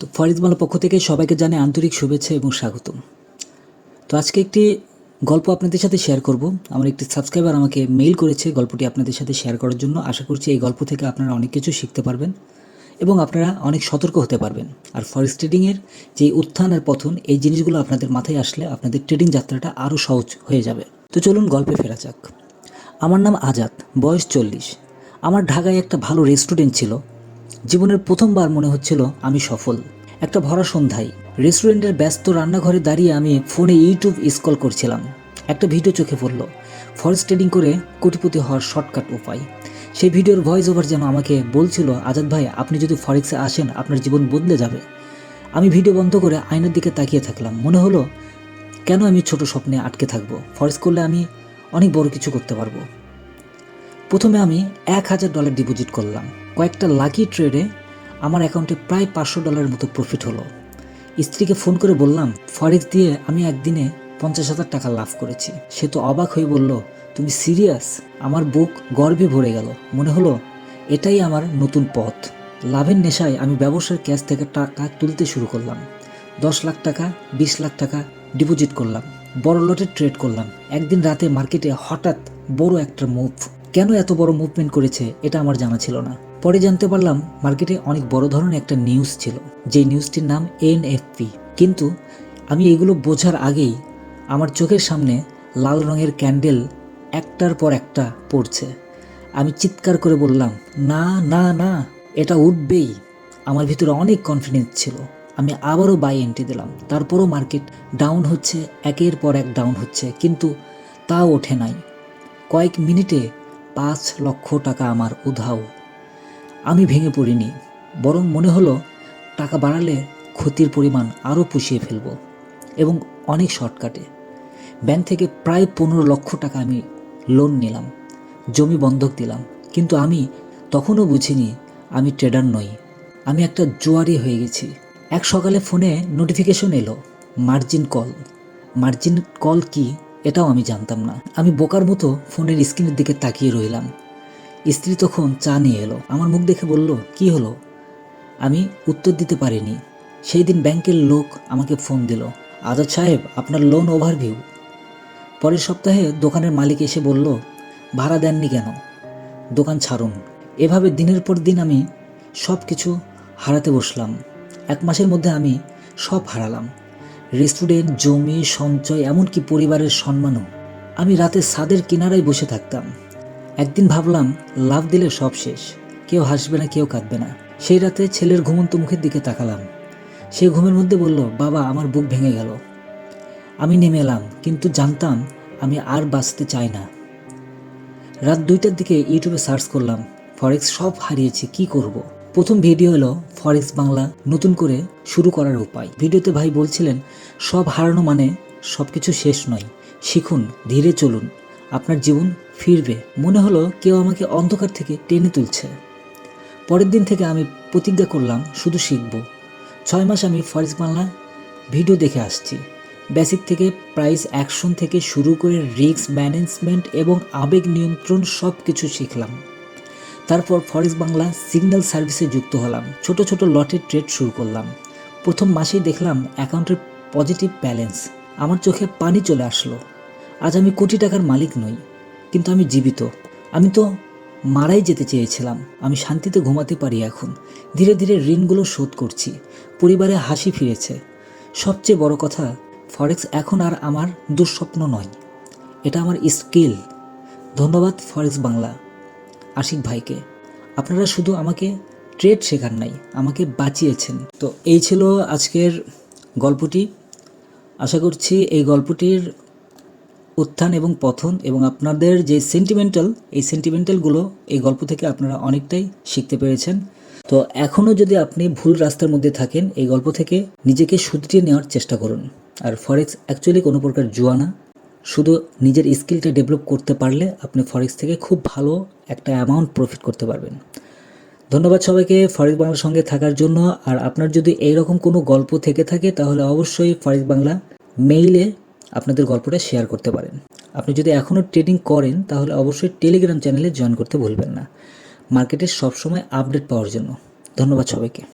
তো ফরিদমালা পক্ষ থেকে সবাইকে জানে আন্তরিক শুভেচ্ছা এবং স্বাগতম। তো আজকে একটি গল্প আপনাদের সাথে শেয়ার করব। আমার একটি সাবস্ক্রাইবার আমাকে মেইল করেছে গল্পটি আপনাদের সাথে শেয়ার করার জন্য। আশা করছি এই গল্প থেকে আপনারা অনেক কিছু শিখতে পারবেন এবং আপনারা অনেক সতর্ক হতে পারবেন। আর ফরেস্ট ট্রেডিংয়ের যে উত্থান আর পথন এই জিনিসগুলো আপনাদের মাথায় আসলে আপনাদের ট্রেডিং যাত্রাটা আরও সহজ হয়ে যাবে। তো চলুন গল্পে ফেরা যাক। আমার নাম আজাদ, বয়স চল্লিশ। আমার ঢাকায় একটা ভালো রেস্টুরেন্ট ছিল। জীবনের প্রথমবার মনে হচ্ছিল আমি সফল। একটা ভরা সন্ধ্যায় রেস্টুরেন্টের ব্যস্ত রান্নাঘরে দাঁড়িয়ে আমি ফোনে ইউটিউব স্কল করছিলাম। একটা ভিডিও চোখে পড়ল। ফরেস্ট ট্রেডিং করে কোটিপতি হওয়ার শর্টকাট উপায়। সেই ভিডিওর ভয়েস ওভার যেন আমাকে বলছিল, আজাদ ভাই, আপনি যদি ফরেক্সে আসেন, আপনার জীবন বদলে যাবে। আমি ভিডিও বন্ধ করে আয়নার দিকে তাকিয়ে থাকলাম। মনে হলো, কেন আমি ছোট স্বপ্নে আটকে থাকব? ফরেক্স করলে আমি অনেক বড় কিছু করতে পারব। প্রথমে আমি এক হাজার ডলার ডিপোজিট করলাম। কয়েকটা লাকি ট্রেডে আমার অ্যাকাউন্টে প্রায় পাঁচশো ডলারের মতো প্রফিট হলো। স্ত্রীকে ফোন করে বললাম ফরেক্স দিয়ে আমি একদিনে পঞ্চাশ হাজার টাকা লাভ করেছি। সে তো অবাক হয়ে বলল, তুমি সিরিয়াস আমার বুক গর্বে ভরে গেল। মনে হলো, এটাই আমার নতুন পথ। লাভের নেশায় আমি ব্যবসার ক্যাশ থেকে টাকা তুলতে শুরু করলাম। দশ লাখ টাকা, বিশ লাখ টাকা ডিপোজিট করলাম। বড় লটে ট্রেড করলাম। একদিন রাতে মার্কেটে হঠাৎ বড় একটা মুভ কেন এত বড় মুভমেন্ট করেছে, এটা আমার জানা ছিল না। পরে জানতে পারলাম মার্কেটে অনেক বড় ধরনের একটা নিউজ ছিল যে নিউজটির নাম এনএফপি কিন্তু আমি এগুলো বোঝার আগেই আমার চোখের সামনে লাল রঙের ক্যান্ডেল একটার পর একটা পড়ছে। আমি চিৎকার করে বললাম, না না না, এটা উঠবেই। আমার ভিতরে অনেক কনফিডেন্স ছিল। আমি আবারও বাই এন্ট্রি দিলাম। তারপরও মার্কেট ডাউন হচ্ছে, একের পর এক ডাউন হচ্ছে, কিন্তু তা ওঠে নাই। কয়েক মিনিটে পাঁচ লক্ষ টাকা আমার উধাও। আমি ভেঙে পড়িনি, বরং মনে হলো টাকা বাড়ালে ক্ষতির পরিমাণ আরও পুষিয়ে ফেলব এবং অনেক শর্টকাটে। ব্যাংক থেকে প্রায় পনেরো লক্ষ টাকা আমি লোন নিলাম, জমি বন্ধক দিলাম, কিন্তু আমি তখনও বুঝিনি আমি ট্রেডার নই। আমি একটা জোয়ারি হয়ে গেছি। এক সকালে ফোনে নোটিফিকেশন এলো, মার্জিন কল। মার্জিন কল কি এটাও আমি জানতাম না। আমি বোকার মতো ফোনের স্ক্রিনের দিকে তাকিয়ে রইলাম। স্ত্রী তখন চা নিয়ে এলো। আমার মুখ দেখে বলল, কি হলো? আমি উত্তর দিতে পারিনি। সেই দিন ব্যাংকের লোক আমাকে ফোন দিল, আজাদ সাহেব, আপনার লোন ওভারভিউ পরের সপ্তাহে দোকানের মালিক এসে বলল, ভাড়া দেননি কেন? দোকান ছাড়ুন। এভাবে দিনের পর দিন আমি সব কিছু হারাতে বসলাম। এক মাসের মধ্যে আমি সব হারালাম। রেস্টুরেন্ট, জমি, সঞ্চয়, এমনকি পরিবারের সম্মানও। আমি রাতে সাদের কিনারায় বসে থাকতাম। একদিন ভাবলাম লাভ দিলে সব শেষ। কেউ হাসবে না, কেউ কাঁদবে না। সেই রাতে ছেলের ঘুমন্ত মুখের দিকে তাকালাম। সে ঘুমের মধ্যে বলল, বাবা, আমার বুক ভেঙে গেল। আমি নেমে এলাম, কিন্তু জানতাম আমি আর বাঁচতে চাই না। রাত দুইটার দিকে ইউটিউবে সার্চ করলাম, ফরেক্স সব হারিয়েছি, কি করব। প্রথম ভিডিও হলো ফরেক্স বাংলা, নতুন করে শুরু করার উপায়। ভিডিওতে ভাই বলছিলেন, সব হারানো মানে সব কিছু শেষ নয়। শিখুন, ধীরে চলুন। আপনার জীবন ফিরবে। মনে হলো কেউ আমাকে অন্ধকার থেকে টেনে তুলছে। পরের দিন থেকে আমি প্রতিজ্ঞা করলাম, শুধু শিখব। ছয় মাস আমি ফরেক্স বাংলা ভিডিও দেখে আসছি। বেসিক থেকে প্রাইস অ্যাকশন থেকে শুরু করে রিস্ক ম্যানেজমেন্ট এবং আবেগ নিয়ন্ত্রণ সব কিছু শিখলাম। তারপর ফরেস্ট বাংলা সিগন্যাল সার্ভিসে যুক্ত হলাম। ছোট ছোট লটের ট্রেড শুরু করলাম। প্রথম মাসেই দেখলাম অ্যাকাউন্টের পজিটিভ ব্যালেন্স। আমার চোখে পানি চলে আসলো। আজ আমি কোটি টাকার মালিক নই, কিন্তু আমি জীবিত। আমি তো মারাই যেতে চেয়েছিলাম। আমি শান্তিতে ঘুমাতে পারি এখন। ধীরে ধীরে ঋণগুলো শোধ করছি। পরিবারে হাসি ফিরেছে। সবচেয়ে বড় কথা, ফরেক্স এখন আর আমার দুঃস্বপ্ন নয়। এটা আমার স্কিল। ধন্যবাদ, ফরেক্স বাংলা। আশিক ভাইকে, আপনারা শুধু আমাকে ট্রেড শেখার নাই, আমাকে বাঁচিয়েছেন। তো এই ছিল আজকের গল্পটি। আশা করছি এই গল্পটির উত্থান এবং পথন এবং আপনাদের যে সেন্টিমেন্টাল এই সেন্টিমেন্টালগুলো এই গল্প থেকে আপনারা অনেকটাই শিখতে পেরেছেন। তো এখনও যদি আপনি ভুল রাস্তার মধ্যে থাকেন, এই গল্প থেকে নিজেকে শুধরিয়ে নেওয়ার চেষ্টা করুন। আর ফরেক্স অ্যাকচুয়ালি কোনো প্রকার জুয়া না। শুধু নিজের স্কিলটা ডেভেলপ করতে পারলে আপনি ফরেক্স থেকে খুব ভালো একটা অ্যামাউন্ট প্রফিট করতে পারবেন। ধন্যবাদ সবাইকে ফরেক্স বাংলার সঙ্গে থাকার জন্য। আর আপনার যদি এইরকম কোনো গল্প থেকে থাকে, তাহলে অবশ্যই ফরেক্স বাংলা মেইলে আপনাদের গল্পটা শেয়ার করতে পারেন। আপনি যদি এখনও ট্রেডিং করেন, তাহলে অবশ্যই টেলিগ্রাম চ্যানেলে জয়েন করতে ভুলবেন না। মার্কেটের সবসময় আপডেট পাওয়ার জন্য। ধন্যবাদ সবাইকে।